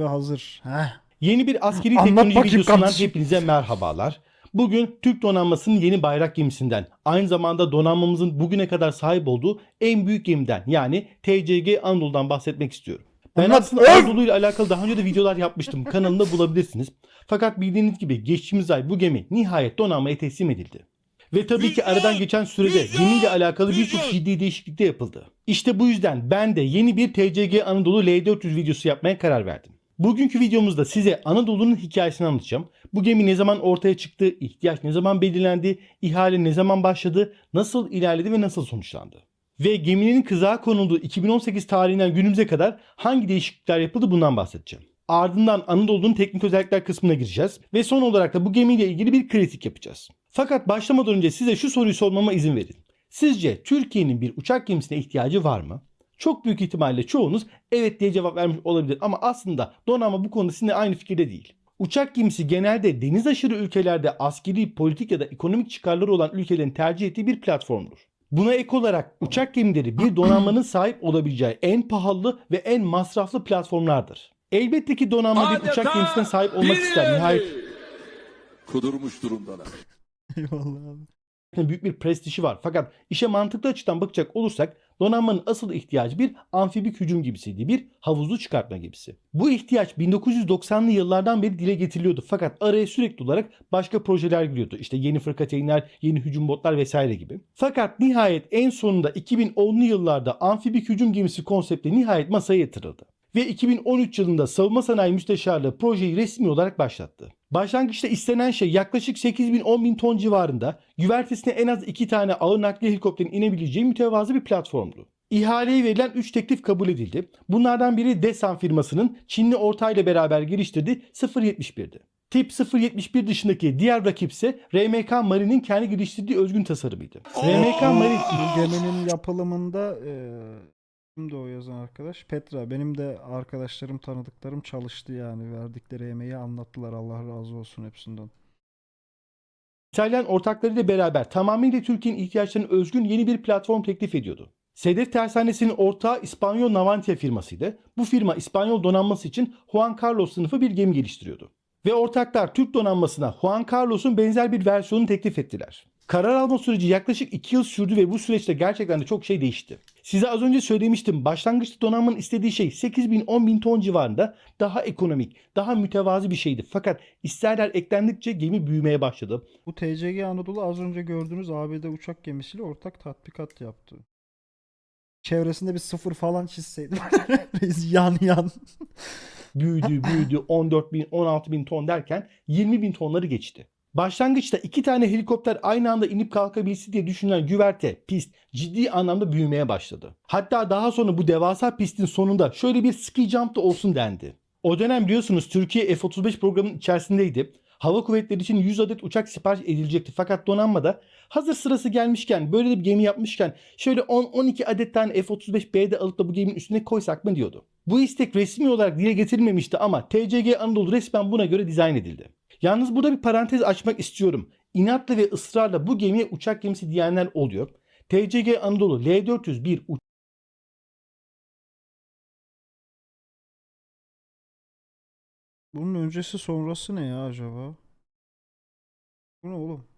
Ve hazır. Heh. Yeni bir askeri Anlat teknoloji bakayım videosundan kardeşim. hepinize merhabalar. Bugün Türk donanmasının yeni bayrak gemisinden, aynı zamanda donanmamızın bugüne kadar sahip olduğu en büyük gemiden yani TCG Anadolu'dan bahsetmek istiyorum. Ben Anlat. aslında Anadolu ile alakalı daha önce de videolar yapmıştım. Kanalımda bulabilirsiniz. Fakat bildiğiniz gibi geçtiğimiz ay bu gemi nihayet donanmaya teslim edildi. Ve tabii ki aradan geçen sürede gemiyle alakalı birçok ciddi değişiklik de yapıldı. İşte bu yüzden ben de yeni bir TCG Anadolu L400 videosu yapmaya karar verdim. Bugünkü videomuzda size Anadolu'nun hikayesini anlatacağım. Bu gemi ne zaman ortaya çıktı, ihtiyaç ne zaman belirlendi, ihale ne zaman başladı, nasıl ilerledi ve nasıl sonuçlandı. Ve geminin kızağa konulduğu 2018 tarihinden günümüze kadar hangi değişiklikler yapıldı bundan bahsedeceğim. Ardından Anadolu'nun teknik özellikler kısmına gireceğiz ve son olarak da bu gemiyle ilgili bir kritik yapacağız. Fakat başlamadan önce size şu soruyu sormama izin verin. Sizce Türkiye'nin bir uçak gemisine ihtiyacı var mı? Çok büyük ihtimalle çoğunuz evet diye cevap vermiş olabilir ama aslında donanma bu konuda sizinle aynı fikirde değil. Uçak gemisi genelde deniz aşırı ülkelerde askeri, politik ya da ekonomik çıkarları olan ülkelerin tercih ettiği bir platformdur. Buna ek olarak uçak gemileri bir donanmanın sahip olabileceği en pahalı ve en masraflı platformlardır. Elbette ki donanma bir uçak gemisine sahip olmak ister. Nihayet Kudurmuş durumdalar. Eyvallah abi. büyük bir prestiji var. Fakat işe mantıklı açıdan bakacak olursak donanmanın asıl ihtiyacı bir amfibik hücum gemisiydi. Bir havuzlu çıkartma gemisi. Bu ihtiyaç 1990'lı yıllardan beri dile getiriliyordu. Fakat araya sürekli olarak başka projeler giriyordu. İşte yeni fırkateynler, yeni hücum botlar vesaire gibi. Fakat nihayet en sonunda 2010'lu yıllarda amfibik hücum gemisi konsepti nihayet masaya yatırıldı ve 2013 yılında Savunma Sanayi Müsteşarlığı projeyi resmi olarak başlattı. Başlangıçta istenen şey yaklaşık 8 bin 10 bin ton civarında güvertesine en az 2 tane ağır nakliye helikopterin inebileceği mütevazı bir platformdu. İhaleye verilen 3 teklif kabul edildi. Bunlardan biri Desan firmasının Çinli ortağıyla beraber geliştirdiği 071'di. Tip 071 dışındaki diğer rakip ise RMK Marine'in kendi geliştirdiği özgün tasarımıydı. RMK Marine geminin yapılımında eee kimdi o yazan arkadaş? Petra. Benim de arkadaşlarım, tanıdıklarım çalıştı yani. Verdikleri emeği anlattılar. Allah razı olsun hepsinden. İtalyan ortaklarıyla beraber tamamıyla Türkiye'nin ihtiyaçlarına özgün yeni bir platform teklif ediyordu. Sedef Tersanesi'nin ortağı İspanyol Navantia firmasıydı. Bu firma İspanyol donanması için Juan Carlos sınıfı bir gemi geliştiriyordu. Ve ortaklar Türk donanmasına Juan Carlos'un benzer bir versiyonunu teklif ettiler. Karar alma süreci yaklaşık 2 yıl sürdü ve bu süreçte gerçekten de çok şey değişti. Size az önce söylemiştim başlangıçta donanmanın istediği şey 8 bin 10 bin ton civarında daha ekonomik, daha mütevazi bir şeydi. Fakat isterler eklendikçe gemi büyümeye başladı. Bu TCG Anadolu az önce gördüğünüz ABD uçak gemisiyle ortak tatbikat yaptı. Çevresinde bir sıfır falan çizseydim. Reis yan yan. büyüdü büyüdü 14 bin 16 bin ton derken 20 bin tonları geçti. Başlangıçta iki tane helikopter aynı anda inip kalkabilsin diye düşünülen güverte, pist ciddi anlamda büyümeye başladı. Hatta daha sonra bu devasa pistin sonunda şöyle bir ski jump da olsun dendi. O dönem biliyorsunuz Türkiye F-35 programının içerisindeydi. Hava kuvvetleri için 100 adet uçak sipariş edilecekti. Fakat donanmada hazır sırası gelmişken böyle bir gemi yapmışken şöyle 10-12 adet tane F-35B'de alıp da bu geminin üstüne koysak mı diyordu. Bu istek resmi olarak dile getirilmemişti ama TCG Anadolu resmen buna göre dizayn edildi. Yalnız burada bir parantez açmak istiyorum. İnatla ve ısrarla bu gemiye uçak gemisi diyenler oluyor. TCG Anadolu L400 bir Bunun öncesi sonrası ne ya acaba? Bu ne oğlum?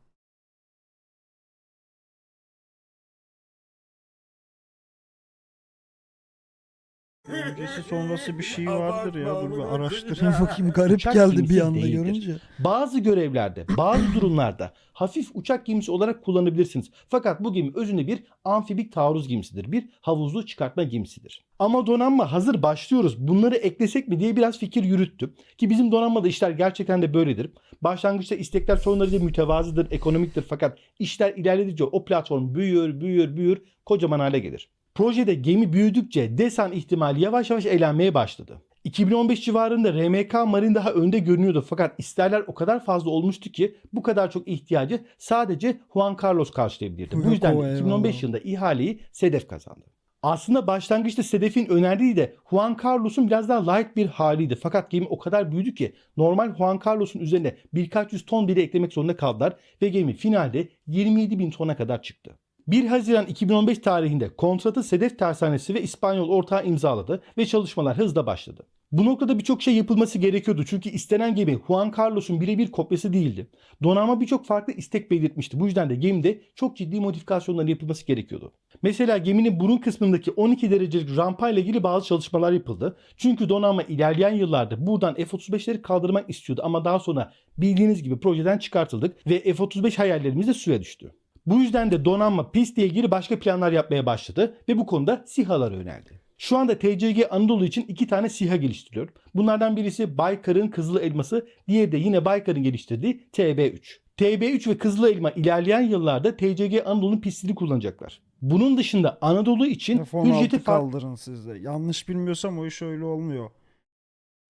Öncesi sonrası bir şey vardır ya. Dur bir araştırayım bakayım. Garip Uçak geldi gemisi bir anda değildir. görünce. Bazı görevlerde, bazı durumlarda hafif uçak gemisi olarak kullanabilirsiniz. Fakat bu gemi özünde bir amfibik taarruz gemisidir. Bir havuzlu çıkartma gemisidir. Ama donanma hazır başlıyoruz. Bunları eklesek mi diye biraz fikir yürüttüm. Ki bizim donanmada işler gerçekten de böyledir. Başlangıçta istekler sonlarıyla mütevazıdır, ekonomiktir. Fakat işler ilerledikçe o platform büyür, büyür, büyür, kocaman hale gelir. Projede gemi büyüdükçe desen ihtimali yavaş yavaş elenmeye başladı. 2015 civarında RMK Marine daha önde görünüyordu fakat isterler o kadar fazla olmuştu ki bu kadar çok ihtiyacı sadece Juan Carlos karşılayabilirdi. Bu yüzden o, de 2015 eyvallah. yılında ihaleyi Sedef kazandı. Aslında başlangıçta Sedef'in önerdiği de Juan Carlos'un biraz daha light bir haliydi. Fakat gemi o kadar büyüdü ki normal Juan Carlos'un üzerine birkaç yüz ton bile eklemek zorunda kaldılar ve gemi finalde 27 bin tona kadar çıktı. 1 Haziran 2015 tarihinde kontratı Sedef Tersanesi ve İspanyol ortağı imzaladı ve çalışmalar hızla başladı. Bu noktada birçok şey yapılması gerekiyordu. Çünkü istenen gemi Juan Carlos'un birebir kopyası değildi. Donanma birçok farklı istek belirtmişti. Bu yüzden de gemide çok ciddi modifikasyonlar yapılması gerekiyordu. Mesela geminin burun kısmındaki 12 derecelik rampa ile ilgili bazı çalışmalar yapıldı. Çünkü donanma ilerleyen yıllarda buradan F-35'leri kaldırmak istiyordu ama daha sonra bildiğiniz gibi projeden çıkartıldık ve F-35 hayallerimiz de suya düştü. Bu yüzden de donanma pistle ilgili başka planlar yapmaya başladı ve bu konuda SİHA'lara yöneldi. Şu anda TCG Anadolu için iki tane SİHA geliştiriyor. Bunlardan birisi Baykar'ın Kızıl Elması, diğeri de yine Baykar'ın geliştirdiği TB3. TB3 ve Kızıl Elma ilerleyen yıllarda TCG Anadolu'nun pistini kullanacaklar. Bunun dışında Anadolu için F-16 ücreti kaldırın siz de. Yanlış bilmiyorsam o iş öyle olmuyor.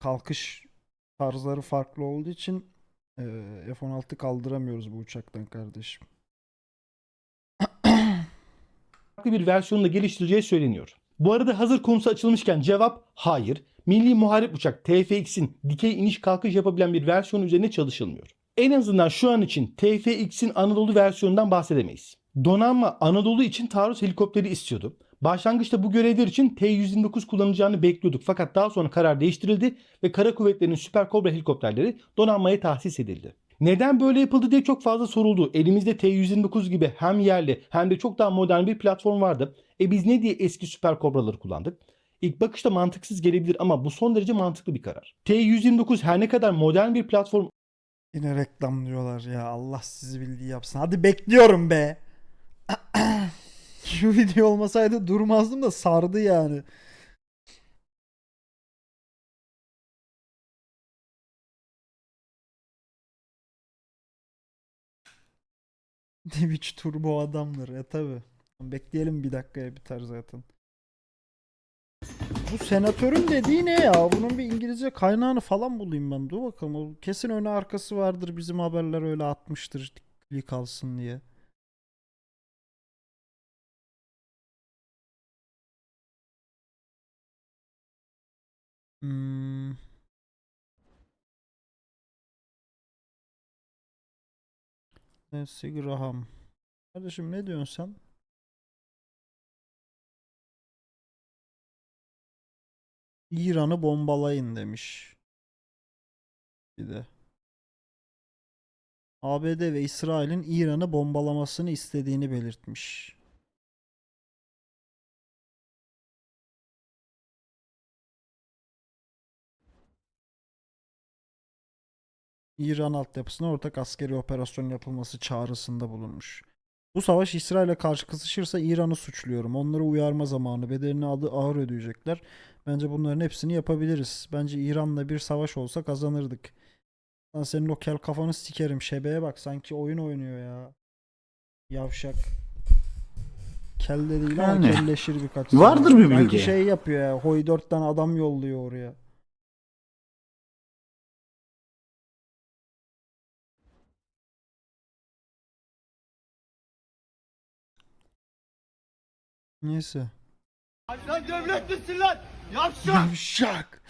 Kalkış tarzları farklı olduğu için e, F-16 kaldıramıyoruz bu uçaktan kardeşim. Farklı bir versiyonla geliştireceği söyleniyor. Bu arada hazır konusu açılmışken cevap hayır. Milli Muharip Uçak TFX'in dikey iniş kalkış yapabilen bir versiyon üzerine çalışılmıyor. En azından şu an için TFX'in Anadolu versiyonundan bahsedemeyiz. Donanma Anadolu için taarruz helikopteri istiyordu. Başlangıçta bu görevler için T-129 kullanacağını bekliyorduk fakat daha sonra karar değiştirildi ve Kara Kuvvetleri'nin Süper Kobra helikopterleri donanmaya tahsis edildi. Neden böyle yapıldı diye çok fazla soruldu. Elimizde T-129 gibi hem yerli hem de çok daha modern bir platform vardı. E biz ne diye eski Süper Kobraları kullandık? İlk bakışta mantıksız gelebilir ama bu son derece mantıklı bir karar. T-129 her ne kadar modern bir platform Yine reklamlıyorlar ya. Allah sizi bildiği yapsın. Hadi bekliyorum be. Şu video olmasaydı durmazdım da sardı yani. Twitch turbo adamdır. E tabi. Bekleyelim bir dakikaya biter zaten. Bu senatörün dediği ne ya? Bunun bir İngilizce kaynağını falan bulayım ben. Dur bakalım. Kesin öne arkası vardır. Bizim haberler öyle atmıştır. Klik alsın diye. Hmm. Nancy Graham. Kardeşim ne diyorsun sen? İran'ı bombalayın demiş. Bir de. ABD ve İsrail'in İran'ı bombalamasını istediğini belirtmiş. İran altyapısına ortak askeri operasyon yapılması çağrısında bulunmuş. Bu savaş İsrail'e karşı kızışırsa İran'ı suçluyorum. Onları uyarma zamanı. Bedelini adı ağır ödeyecekler. Bence bunların hepsini yapabiliriz. Bence İran'la bir savaş olsa kazanırdık. Lan senin o kel kafanı sikerim. Şebeğe bak sanki oyun oynuyor ya. Yavşak. Kelle değil ama Yani. kelleşir birkaç Vardır bir bildiği. şey yapıyor ya. Hoy dört tane adam yolluyor oraya. Neyse. Sen devlet misin lan? Yavşak! Yavşak.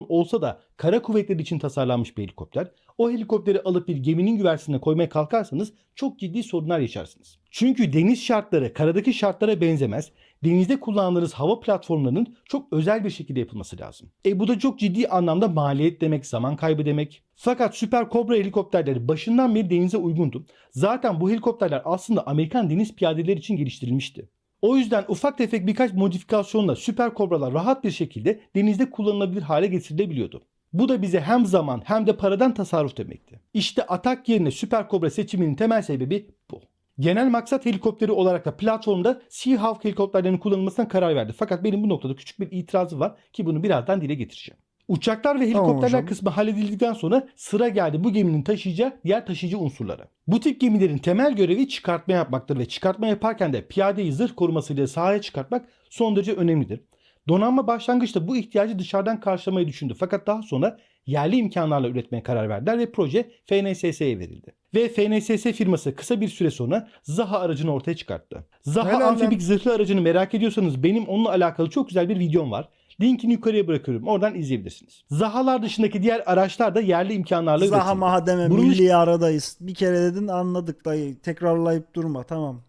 olsa da kara kuvvetleri için tasarlanmış bir helikopter. O helikopteri alıp bir geminin güvercinine koymaya kalkarsanız çok ciddi sorunlar yaşarsınız. Çünkü deniz şartları karadaki şartlara benzemez. Denizde kullandığınız hava platformlarının çok özel bir şekilde yapılması lazım. E bu da çok ciddi anlamda maliyet demek, zaman kaybı demek. Fakat Süper Cobra helikopterleri başından beri denize uygundu. Zaten bu helikopterler aslında Amerikan deniz piyadeleri için geliştirilmişti. O yüzden ufak tefek birkaç modifikasyonla Süper Kobralar rahat bir şekilde denizde kullanılabilir hale getirilebiliyordu. Bu da bize hem zaman hem de paradan tasarruf demekti. İşte atak yerine Süper Kobra seçiminin temel sebebi bu. Genel maksat helikopteri olarak da platformda Seahawk helikopterlerinin kullanılmasına karar verdi. Fakat benim bu noktada küçük bir itirazım var ki bunu birazdan dile getireceğim. Uçaklar ve Tamam helikopterler hocam. kısmı halledildikten sonra sıra geldi bu geminin taşıyacağı diğer taşıyıcı unsurlara. Bu tip gemilerin temel görevi çıkartma yapmaktır ve çıkartma yaparken de piyadeyi zırh korumasıyla sahaya çıkartmak son derece önemlidir. Donanma başlangıçta bu ihtiyacı dışarıdan karşılamayı düşündü fakat daha sonra yerli imkanlarla üretmeye karar verdiler ve proje FNSS'ye verildi. Ve FNSS firması kısa bir süre sonra Zaha aracını ortaya çıkarttı. Zaha Helal lan. amfibik zırhlı aracını merak ediyorsanız benim onunla alakalı çok güzel bir videom var. Linkini yukarıya bırakıyorum. Oradan izleyebilirsiniz. Zahalar dışındaki diğer araçlar da yerli imkanlarla Zaha üretildi. maha deme Bunun milli aradayız. Bir kere dedin anladık dayı. Tekrarlayıp durma tamam.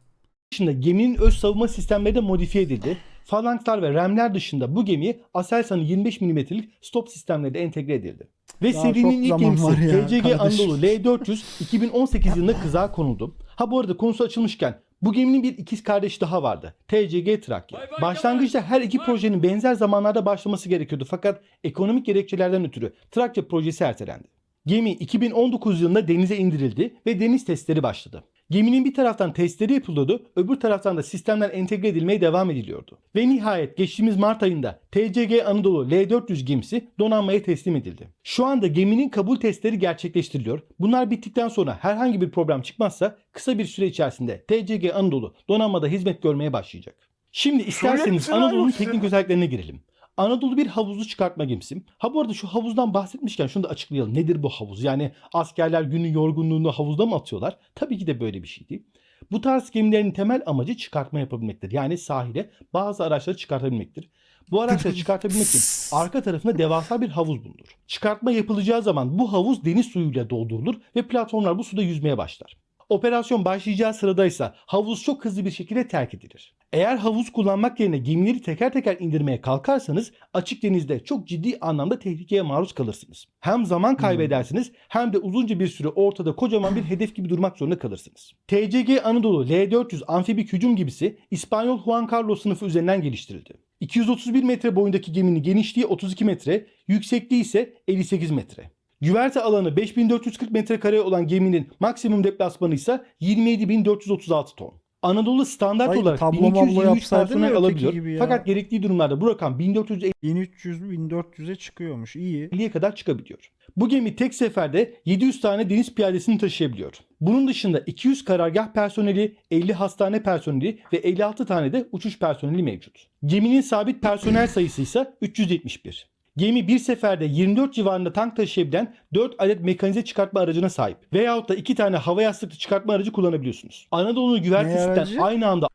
dışında geminin öz savunma sistemleri de modifiye edildi. Falankslar ve RAM'ler dışında bu gemiye Aselsan'ın 25 mm'lik stop sistemleri de entegre edildi. Ve Daha serinin ilk gemisi ya TCG kardeşim. Anadolu L400 2018 yılında kızağa konuldu. Ha bu arada konusu açılmışken bu geminin bir ikiz kardeşi daha vardı. TCG Trakya. Başlangıçta her iki projenin benzer zamanlarda başlaması gerekiyordu fakat ekonomik gerekçelerden ötürü Trakya projesi ertelendi. Gemi 2019 yılında denize indirildi ve deniz testleri başladı. Geminin bir taraftan testleri yapılıyordu, öbür taraftan da sistemler entegre edilmeye devam ediliyordu. Ve nihayet geçtiğimiz Mart ayında TCG Anadolu L400 gemisi donanmaya teslim edildi. Şu anda geminin kabul testleri gerçekleştiriliyor. Bunlar bittikten sonra herhangi bir problem çıkmazsa kısa bir süre içerisinde TCG Anadolu donanmada hizmet görmeye başlayacak. Şimdi isterseniz bir Anadolu'nun teknik özelliklerine girelim. Anadolu bir havuzlu çıkartma gemisi. Ha bu arada şu havuzdan bahsetmişken şunu da açıklayalım. Nedir bu havuz? Yani askerler günün yorgunluğunu havuzda mı atıyorlar? Tabii ki de böyle bir şey değil. Bu tarz gemilerin temel amacı çıkartma yapabilmektir. Yani sahile bazı araçları çıkartabilmektir. Bu araçları çıkartabilmek için arka tarafında devasa bir havuz bulunur. Çıkartma yapılacağı zaman bu havuz deniz suyuyla doldurulur ve platformlar bu suda yüzmeye başlar. Operasyon başlayacağı sıradaysa havuz çok hızlı bir şekilde terk edilir. Eğer havuz kullanmak yerine gemileri teker teker indirmeye kalkarsanız açık denizde çok ciddi anlamda tehlikeye maruz kalırsınız. Hem zaman kaybedersiniz hem de uzunca bir süre ortada kocaman bir hedef gibi durmak zorunda kalırsınız. TCG Anadolu L400 amfibik hücum gibisi İspanyol Juan Carlos sınıfı üzerinden geliştirildi. 231 metre boyundaki geminin genişliği 32 metre, yüksekliği ise 58 metre. Güverte alanı 5440 metrekare olan geminin maksimum deplasmanı ise 27436 ton. Anadolu standart Ay, olarak tablo mablo 1223 yapsaydın personel alabiliyor. Fakat gerektiği durumlarda bu rakam 1450 1300 1400'e çıkıyormuş. İyi. 50'ye kadar çıkabiliyor. Bu gemi tek seferde 700 tane deniz piyadesini taşıyabiliyor. Bunun dışında 200 karargah personeli, 50 hastane personeli ve 56 tane de uçuş personeli mevcut. Geminin sabit personel sayısı ise 371. Gemi bir seferde 24 civarında tank taşıyabilen 4 adet mekanize çıkartma aracına sahip. Veyahut da 2 tane hava yastıklı çıkartma aracı kullanabiliyorsunuz. Anadolu'nun aracı? güvertesinden aynı anda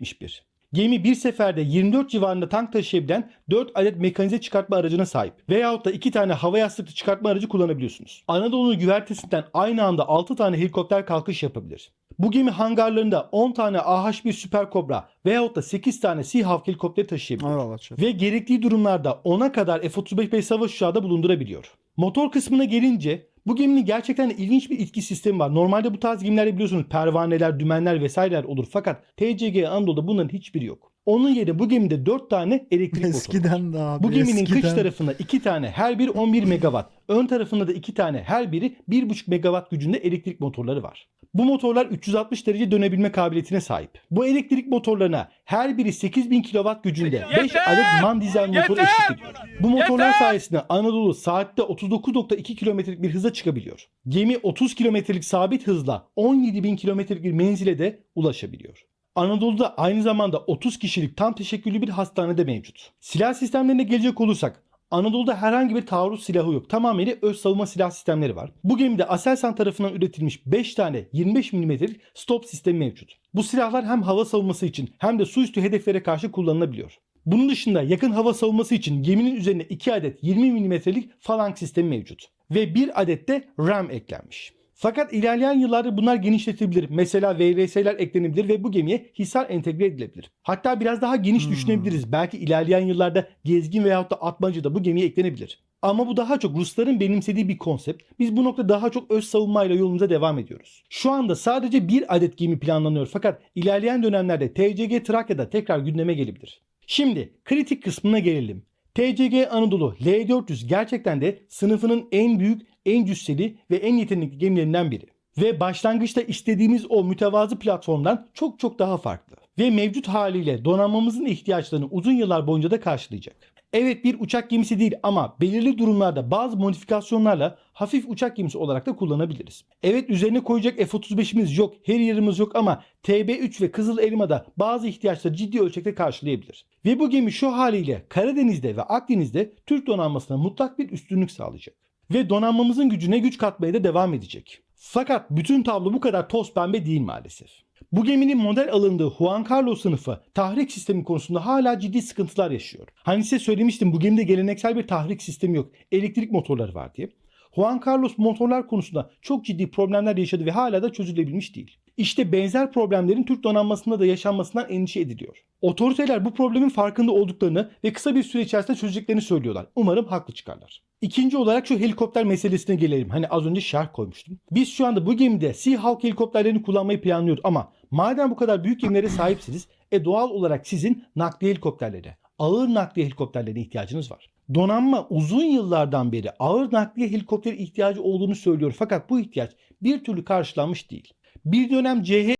71. Gemi bir seferde 24 civarında tank taşıyabilen 4 adet mekanize çıkartma aracına sahip. Veyahut da 2 tane hava yastıklı çıkartma aracı kullanabiliyorsunuz. Anadolu'nun güvertesinden aynı anda 6 tane helikopter kalkış yapabilir. Bu gemi hangarlarında 10 tane AH-1 Super Cobra veyahut da 8 tane Seahawk helikopteri taşıyabilir. Chat. Ve gerektiği durumlarda 10'a kadar F-35B savaş uçağı da bulundurabiliyor. Motor kısmına gelince bu geminin gerçekten de ilginç bir itki sistemi var. Normalde bu tarz gemilerde biliyorsunuz pervaneler, dümenler vesaireler olur. Fakat TCG Anadolu'da bunların hiçbiri yok. Onun yerine bu gemide 4 tane elektrik motoru. Eskiden de abi. Bu geminin kış eskiden. tarafında 2 tane her biri 11 megawatt. Ön tarafında da 2 tane her biri 1,5 megawatt gücünde elektrik motorları var. Bu motorlar 360 derece dönebilme kabiliyetine sahip. Bu elektrik motorlarına her biri 8000 kW gücünde 5 adet MAN dizel motor eşlik ediyor. Bu motorlar sayesinde Anadolu saatte 39.2 kilometrelik bir hıza çıkabiliyor. Gemi 30 kilometrelik sabit hızla 17.000 kilometrelik bir menzile de ulaşabiliyor. Anadolu'da aynı zamanda 30 kişilik tam teşekküllü bir hastane de mevcut. Silah sistemlerine gelecek olursak Anadolu'da herhangi bir taarruz silahı yok. Tamamıyla öz savunma silah sistemleri var. Bu gemide Aselsan tarafından üretilmiş 5 tane 25 mm'lik stop sistemi mevcut. Bu silahlar hem hava savunması için hem de su üstü hedeflere karşı kullanılabiliyor. Bunun dışında yakın hava savunması için geminin üzerine 2 adet 20 mm'lik falank sistemi mevcut. Ve 1 adet de RAM eklenmiş. Fakat ilerleyen yıllarda bunlar genişletilebilir. Mesela VRS'ler eklenebilir ve bu gemiye hisar entegre edilebilir. Hatta biraz daha geniş düşünebiliriz. Belki ilerleyen yıllarda gezgin veyahut da atmancı da bu gemiye eklenebilir. Ama bu daha çok Rusların benimsediği bir konsept. Biz bu noktada daha çok öz savunmayla yolumuza devam ediyoruz. Şu anda sadece bir adet gemi planlanıyor fakat ilerleyen dönemlerde TCG Trakya'da tekrar gündeme gelebilir. Şimdi kritik kısmına gelelim. TCG Anadolu L400 gerçekten de sınıfının en büyük, en cüsseli ve en yetenekli gemilerinden biri. Ve başlangıçta istediğimiz o mütevazı platformdan çok çok daha farklı. Ve mevcut haliyle donanmamızın ihtiyaçlarını uzun yıllar boyunca da karşılayacak. Evet bir uçak gemisi değil ama belirli durumlarda bazı modifikasyonlarla hafif uçak gemisi olarak da kullanabiliriz. Evet üzerine koyacak F-35'imiz yok, her yerimiz yok ama TB3 ve Kızıl Elma'da bazı ihtiyaçları ciddi ölçekte karşılayabilir. Ve bu gemi şu haliyle Karadeniz'de ve Akdeniz'de Türk donanmasına mutlak bir üstünlük sağlayacak. Ve donanmamızın gücüne güç katmaya da devam edecek. Fakat bütün tablo bu kadar toz pembe değil maalesef. Bu geminin model alındığı Juan Carlos sınıfı tahrik sistemi konusunda hala ciddi sıkıntılar yaşıyor. Hani size söylemiştim bu gemide geleneksel bir tahrik sistemi yok. Elektrik motorları var diye. Juan Carlos motorlar konusunda çok ciddi problemler yaşadı ve hala da çözülebilmiş değil. İşte benzer problemlerin Türk donanmasında da yaşanmasından endişe ediliyor. Otoriteler bu problemin farkında olduklarını ve kısa bir süre içerisinde çözeceklerini söylüyorlar. Umarım haklı çıkarlar. İkinci olarak şu helikopter meselesine gelelim. Hani az önce şerh koymuştum. Biz şu anda bu gemide Seahawk helikopterlerini kullanmayı planlıyoruz ama madem bu kadar büyük gemilere sahipsiniz e doğal olarak sizin nakliye helikopterleri, ağır nakliye helikopterlerine ihtiyacınız var. Donanma uzun yıllardan beri ağır nakliye helikopteri ihtiyacı olduğunu söylüyor fakat bu ihtiyaç bir türlü karşılanmış değil. Bir dönem CH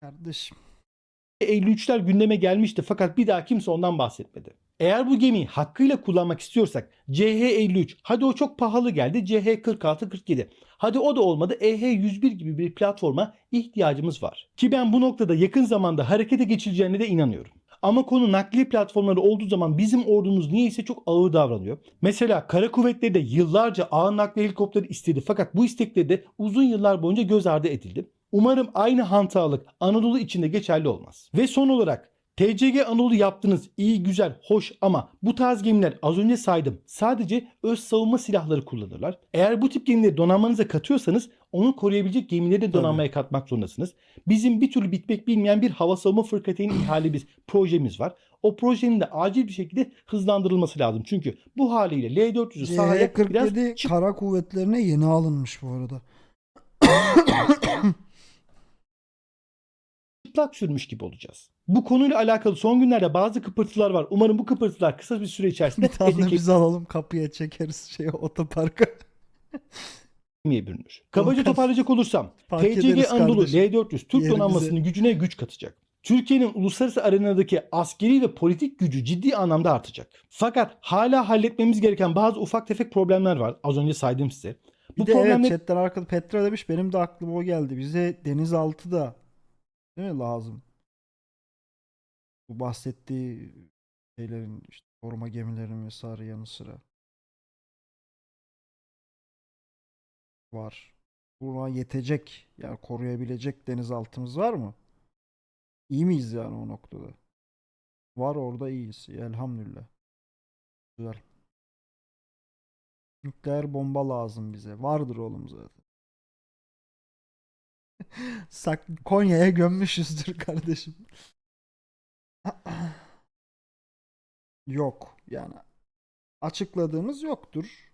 Kardeşim. 53'ler gündeme gelmişti fakat bir daha kimse ondan bahsetmedi. Eğer bu gemiyi hakkıyla kullanmak istiyorsak CH-53 hadi o çok pahalı geldi CH-46-47 hadi o da olmadı EH-101 gibi bir platforma ihtiyacımız var. Ki ben bu noktada yakın zamanda harekete geçileceğine de inanıyorum. Ama konu nakliye platformları olduğu zaman bizim ordumuz niyeyse çok ağır davranıyor. Mesela kara kuvvetleri de yıllarca ağır nakliye helikopteri istedi fakat bu istekleri de uzun yıllar boyunca göz ardı edildi. Umarım aynı hantallık Anadolu içinde geçerli olmaz. Ve son olarak TCG Anadolu yaptınız iyi güzel hoş ama bu tarz gemiler az önce saydım sadece öz savunma silahları kullanırlar. Eğer bu tip gemileri donanmanıza katıyorsanız onu koruyabilecek gemileri de donanmaya katmak zorundasınız. Bizim bir türlü bitmek bilmeyen bir hava savunma fırkateyni ihale bir projemiz var. O projenin de acil bir şekilde hızlandırılması lazım. Çünkü bu haliyle L400'ü sahaya biraz CH-47 kara kuvvetlerine yeni alınmış bu arada. çıplak sürmüş gibi olacağız. Bu konuyla alakalı son günlerde bazı kıpırtılar var. Umarım bu kıpırtılar kısa bir süre içerisinde Bir tane biz alalım kapıya çekeriz şey otoparka. Kemiğe bürünür. Kabaca Volkan, toparlayacak olursam fark TCG Anadolu kardeşim. L400 Türk Yerimize. donanmasının gücüne güç katacak. Türkiye'nin uluslararası arenadaki askeri ve politik gücü ciddi anlamda artacak. Fakat hala halletmemiz gereken bazı ufak tefek problemler var. Az önce saydım size. Bu Bir de evet problemler chatten arkada Petra demiş benim de aklıma o geldi. Bize denizaltı da değil mi lazım? Bu bahsettiği şeylerin işte koruma gemilerinin vesaire yanı sıra. Var. Buna yetecek yani koruyabilecek denizaltımız var mı? İyi miyiz yani o noktada? Var orada iyiyiz. Elhamdülillah. Güzel. Nükleer bomba lazım bize. Vardır oğlum zaten. Sak Konya'ya gömmüşüzdür kardeşim. Yok yani açıkladığımız yoktur.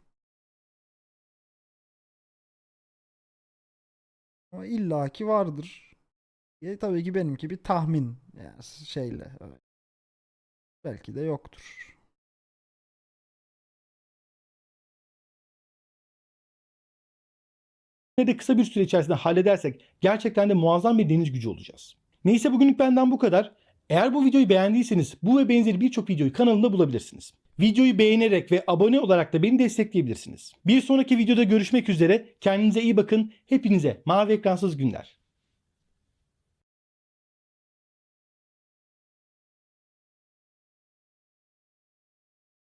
Ama illaki vardır. Ya, tabii ki benimki bir tahmin yani şeyle. evet. Belki de yoktur. de kısa bir süre içerisinde halledersek gerçekten de muazzam bir deniz gücü olacağız. Neyse bugünlük benden bu kadar. Eğer bu videoyu beğendiyseniz bu ve benzeri birçok videoyu kanalımda bulabilirsiniz. Videoyu beğenerek ve abone olarak da beni destekleyebilirsiniz. Bir sonraki videoda görüşmek üzere. Kendinize iyi bakın. Hepinize mavi ekransız günler.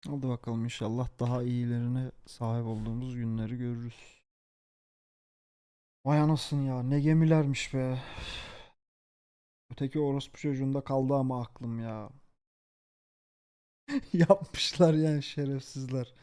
Hadi bakalım inşallah daha iyilerine sahip olduğumuz günleri görürüz. Vay anasını ya ne gemilermiş be. Öteki orospu çocuğunda kaldı ama aklım ya. Yapmışlar yani şerefsizler.